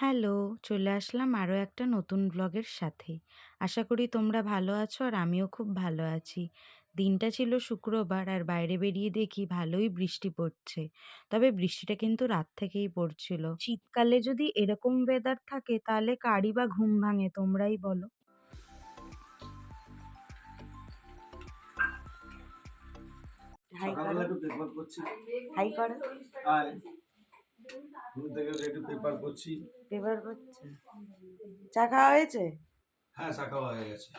Hello! চলে আসলাম আরও একটা নতুন ব্লগের সাথে। আশা করি তোমরা ভালো আছো আর আমিও খুব ভালো আছি। দিনটা ছিল শুক্রবার আর বাইরে বেরিয়ে দেখি ভালোই বৃষ্টি পড়ছে। তবে বৃষ্টিটা কিন্তু রাত থেকেই পড়ছিল। শীতকালে যদি এরকম ওয়েদার থাকে তাহলে কারই বা ঘুম ভাঙে তোমরাই বলো? হাই করো হাই করো আর ঘুম থেকে একটু পেপার পড়ছি। পেপার পড়ছে? চা খাওয়া হয়েছে? হ্যাঁ শাখা হয়ে গেছে।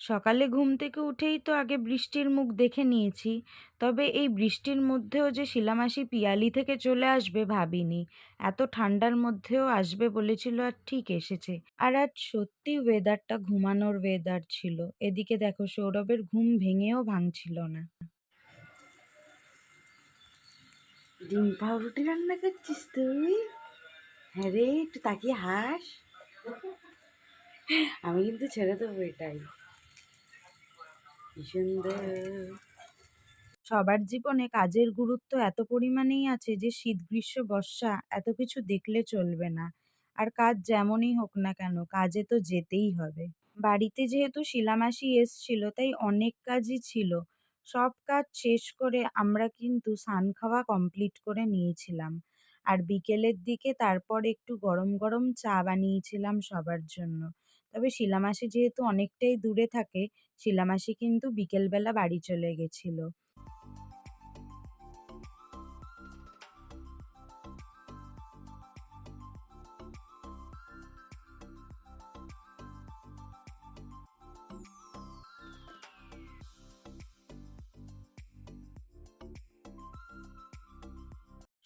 সকালে ঘুম থেকে উঠেই তো আগে বৃষ্টির মুখ দেখে নিয়েছি তবে এই বৃষ্টির মধ্যেও যে শিলামাসি পিয়ালি থেকে চলে আসবে ভাবিনি এত ঠান্ডার মধ্যেও আসবে বলেছিল আর ঠিক এসেছে। আর আজ সত্যি ওয়েদারটা ঘুমানোর ওয়েদার ছিল এদিকে দেখো সৌরভের ঘুম ভেঙেও ভাঙছিল না। ডিম পাউরুটি রান্না করছিস তুই? হ্যাঁ রে, একটু তাকিয়ে হাস। আমি কিন্তু ছেড়ে দেবো এটাই। সুন্দর। সবার জীবনে কাজের গুরুত্ব এত পরিমাণেই আছে যে শীত, গ্রীষ্ম, বর্ষা এত কিছু দেখলে চলবে না। আর কাজ যেমনই হোক না কেন, কাজে তো যেতেই হবে। বাড়িতে যেহেতু শিলামাসি এসছিল, তাই অনেক কাজই ছিল। সব কাজ শেষ করে আমরা কিন্তু সান খাওয়া কমপ্লিট করে নিয়েছিলাম। আর বিকেলের দিকে তারপর একটু গরম গরম চা বানিয়েছিলাম সবার জন্য। তবে শিলা শিলামাসি যেহেতু অনেকটাই দূরে থাকে, শিলামাসি কিন্তু বিকেলবেলা বাড়ি চলে গেছিল।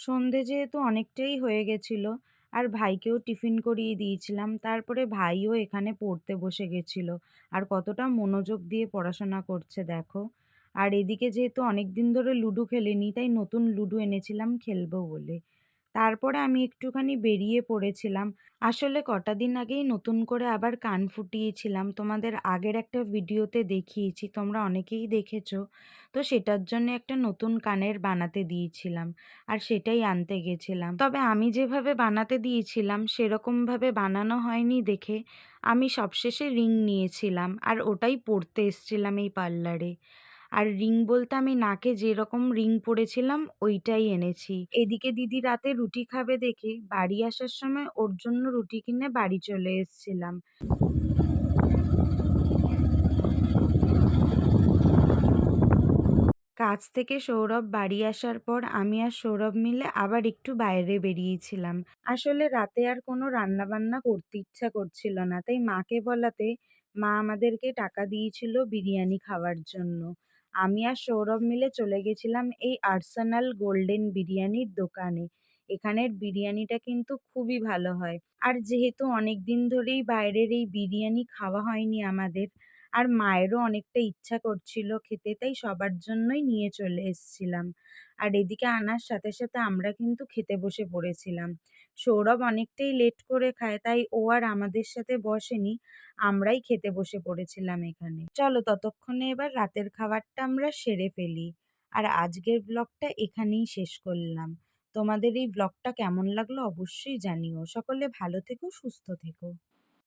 সন্ধে যেহেতু অনেকটাই হয়ে গেছিল, আর ভাইকেও টিফিন করিয়ে দিয়েছিলাম, তারপরে ভাইও এখানে পড়তে বসে গেছিল, আর কতটা মনোযোগ দিয়ে পড়াশোনা করছে দেখো। আর এদিকে যেহেতু অনেক দিন ধরে লুডো খেলিনি, তাই নতুন লুডো এনেছিলাম, খেলব বলে। তারপরে আমি একটুখানি বেরিয়ে পড়েছিলাম। আসলে কটা দিন আগেই নতুন করে আবার কান ফুটিয়েছিলাম। তোমাদের আগের একটা ভিডিওতে দেখিয়েছি, তোমরা অনেকেই দেখেছ। তো সেটার জন্য একটা নতুন কানের বানাতে দিয়েছিলাম আর সেটাই আনতে গেছিলাম। তবে আমি যেভাবে বানাতে দিয়েছিলাম, সেরকমভাবে বানানো হয়নি দেখে আমি সবশেষে রিং নিয়েছিলাম আর ওটাই পরতে এসছিলাম এই পার্লারে। আর রিং বলতে আমি নাকে যেরকম রিং পরেছিলাম, ওইটাই এনেছি। এদিকে দিদি রাতে রুটি খাবে দেখে বাড়ি আসার সময় ওর জন্য রুটি কিনে বাড়ি চলে এসছিলাম। কাজ থেকে সৌরভ বাড়ি আসার পর আমি আর সৌরভ মিলে আবার একটু বাইরে বেরিয়েছিলাম। আসলে রাতে আর কোনো রান্না বান্না করতে ইচ্ছা করছিল না, তাই মাকে বলাতে মা আমাদেরকে টাকা দিয়েছিল বিরিয়ানি খাওয়ার জন্য। আমি আর সৌরভ মিলে চলে গেছিলাম এই আর্সেনাল গোল্ডেন বিরিয়ানির দোকানে। এখানের বিরিয়ানিটা কিন্তু খুবই ভালো হয়। আর যেহেতু অনেক দিন ধরেই বাইরের এই বিরিয়ানি খাওয়া হয়নি আমাদের আর মায়েরও অনেকটা ইচ্ছা করছিল খেতে, তাই সবার জন্যই নিয়ে চলে এসছিলাম। আর এদিকে আনার সাথে সাথে আমরা কিন্তু খেতে বসে পড়েছিলাম। সৌরভ অনেকটাই লেট করে খায়, তাই ও আর আমাদের সাথে বসেনি। আমরাই খেতে বসে পড়েছিলাম এখানে। চলো ততক্ষণে এবার রাতের খাবারটা আমরা সেরে ফেলি। আর আজকের ব্লগটা এখানেই শেষ করলাম। তোমাদের এই ব্লগটা কেমন লাগল অবশ্যই জানিও। সকলে ভালো থেকো, সুস্থ থেকো।